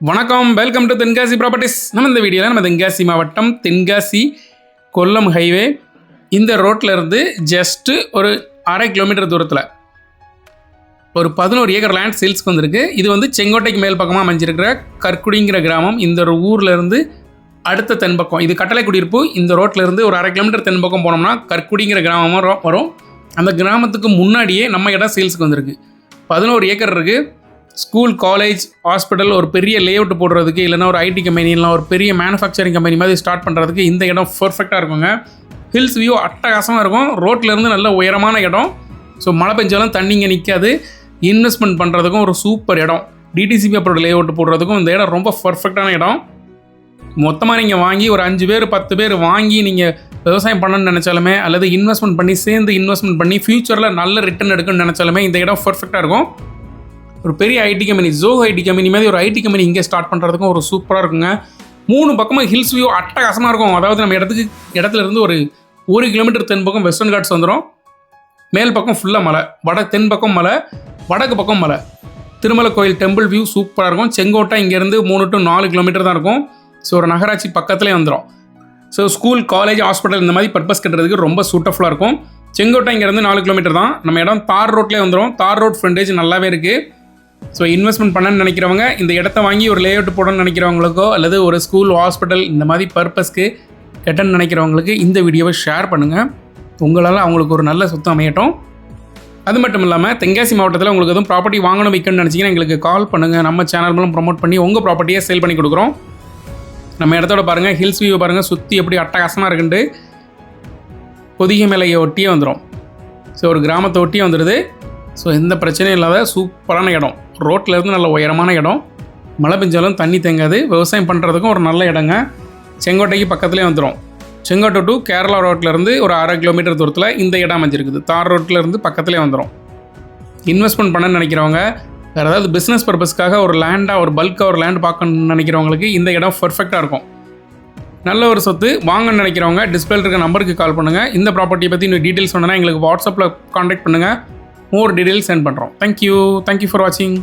வணக்கம். Welcome to Tenkasi properties நம்ம இந்த வீடியோவில் நம்ம தென்காசி மாவட்டம் தென்காசி கொல்லம் ஹைவே இந்த ரோட்டில் இருந்து ஜஸ்ட்டு ஒரு அரை கிலோமீட்டர் தூரத்தில் ஒரு பதினோரு ஏக்கர் லேண்ட் சேல்ஸ்க்கு வந்திருக்கு. இது வந்து செங்கோட்டைக்கு மேல் பக்கமாக அமைஞ்சிருக்கிற கற்குடிங்கிற கிராமம். இந்த ஒரு அடுத்த தென்பக்கம் இது கட்டளை குடியிருப்பு. இந்த ரோட்ல இருந்து ஒரு அரை கிலோமீட்டர் தென்பக்கம் போனோம்னா கற்குடிங்கிற கிராமமாக வரும்- வரும் அந்த கிராமத்துக்கு முன்னாடியே நம்ம இடம் சேல்ஸ்க்கு வந்திருக்கு. பதினோரு ஏக்கர் இருக்குது ஸ்கூல் காலேஜ் ஹாஸ்பிட்டல் ஒரு பெரிய லேஅவுட் போடுறதுக்கு இல்லைனா ஒரு ஐடி கம்பெனி இல்லைனா ஒரு பெரிய மேனுஃபேக்சரிங் கம்பெனி மாதிரி ஸ்டார்ட் பண்ணுறதுக்கு இந்த இடம் பர்ஃபெக்டாக இருக்குங்க. ஹில்ஸ் வியூ அட்டகாசமாக இருக்கும். ரோட்லேருந்து நல்ல உயரமான இடம். ஸோ மழை பெஞ்சாலும் தண்ணி இங்கே நிற்காது இன்வெஸ்ட்மெண்ட் பண்ணுறதுக்கும் ஒரு சூப்பர் இடம். டிடிசிபி அப்புறம் லேஅவுட் போடுறதுக்கும் இந்த இடம் ரொம்ப பர்ஃபெக்டான இடம். மொத்தமாக நீங்கள் வாங்கி ஒரு அஞ்சு பேர் பத்து பேர் வாங்கி நீங்கள் விவசாயம் பண்ணணும்னு நினச்சாலுமே அல்லது இன்வெஸ்ட்மெண்ட் பண்ணி சேர்ந்து இன்வெஸ்ட்மெண்ட் பண்ணி ஃப்யூச்சரில் நல்ல ரிட்டர்ன் எடுக்கணும்னு நினச்சாலுமே இந்த இடம் பர்ஃபெக்டாக இருக்கும். ஒரு பெரிய ஐடி கம்பெனி ஜோ ஐடி கம்பெனி மாதிரி ஒரு ஐடி கம்பெனி இங்கே ஸ்டார்ட் பண்ணுறதுக்கும் ஒரு சூப்பராக இருக்குங்க. மூணு பக்கமும் ஹில்ஸ் வியூ அட்டகாசமாக இருக்கும். அதாவது நம்ம இடத்துக்கு இடத்துல இருந்து ஒரு ஒரு கிலோமீட்டர் தென் பக்கம் வெஸ்டர்ன் காட்ஸ் வந்துடும் மேல் பக்கம் ஃபுல்லாக மலை வட தென் பக்கம் மலை வடக்கு பக்கம் மலை. திருமலை கோயில் டெம்பிள் வியூ சூப்பராக இருக்கும். செங்கோட்டை இங்கேருந்து மூணு டு நாலு கிலோமீட்டர் தான் இருக்கும். ஸோ ஒரு நகராட்சி பக்கத்துலேயே வந்துடும் ஸோ ஸ்கூல் காலேஜ் ஹாஸ்பிட்டல் இந்த மாதிரி பர்பஸ் கட்டுறதுக்கு ரொம்ப சூட்டஃபுல்லாக இருக்கும். செங்கோட்டை இங்கேருந்து நாலு கிலோமீட்டர் தான். நம்ம இடம் தார் ரோட்லேயே வந்துடும் தார் ரோட் ஃப்ரண்டேஜ் நல்லாவே இருக்குது ஸோ இன்வெஸ்ட்மெண்ட் பண்ணணும்னு நினைக்கிறவங்க இந்த இடத்த வாங்கி ஒரு லேஅவுட் போடணும்னு நினைக்கிறவங்களுக்கோ அல்லது ஒரு ஸ்கூல் ஹாஸ்பிட்டல் இந்த மாதிரி பர்பஸ்க்கு கெட்டன்னு நினைக்கிறவங்களுக்கு இந்த வீடியோவை ஷேர் பண்ணுங்கள் உங்களால் அவங்களுக்கு ஒரு நல்ல சொத்து அமையட்டும். அது மட்டும் இல்லாமல் தென்காசி மாவட்டத்தில் உங்களுக்கு எதுவும் ப்ராப்பர்ட்டி வாங்கணும் விற்கணும்னு நினச்சிங்கன்னா எங்களுக்கு கால் பண்ணுங்கள் நம்ம சேனல் மூலம் ப்ரொமோட் பண்ணி உங்கள் ப்ராப்பர்ட்டியை சேல் பண்ணி கொடுக்குறோம். நம்ம இடத்தோட பாருங்கள் ஹில்ஸ் வியூ பாருங்கள் சுற்றி எப்படி அட்டகாசமாக இருக்குண்டு பொதிகை மேலையை ஒட்டியே வந்துடும் ஸோ ஒரு கிராமத்தை ஒட்டியே வந்துடுது ஸோ எந்த பிரச்சனையும் இல்லாத சூப்பரான இடம். ரோட்டிலேருந்து இருந்து நல்ல உயரமான இடம். மழை பெஞ்சாலும் தண்ணி தேங்காது. விவசாயம் பண்ணுறதுக்கும் ஒரு நல்ல இடங்க. செங்கோட்டைக்கு பக்கத்துலேயே வந்துடும் செங்கோட்டை டு கேரளா ரோட்லருந்து ஒரு அரை கிலோமீட்டர் தூரத்தில் இந்த இடம் அமைஞ்சிருக்குது. தார் ரோட்ல இருந்து பக்கத்துலேயே வந்துடும் இன்வெஸ்ட்மெண்ட் பண்ணணும்னு நினைக்கிறவங்க வேறு ஏதாவது பிஸ்னஸ் பர்பஸ்க்காக ஒரு லேண்டாக ஒரு பல்காக ஒரு லேண்ட் பார்க்கணும்னு நினைக்கிறவங்களுக்கு இந்த இடம் பர்ஃபெக்டாக இருக்கும். நல்ல ஒரு சொத்து வாங்கன்னு நினைக்கிறவங்க டிஸ்பிளே இருக்க நம்பருக்கு கால் பண்ணுங்கள் இந்த ப்ராப்பர்ட்டியை பற்றி இன்னும் டீட்டெயில்ஸ் சொன்னால் எங்களுக்கு வாட்ஸ்அப்பில் காண்டாக்ட் பண்ணுங்கள் மோர் டீட்டெயில்ஸ் சென்ட் பண்ணுறோம் thank you thank you for வாட்சிங்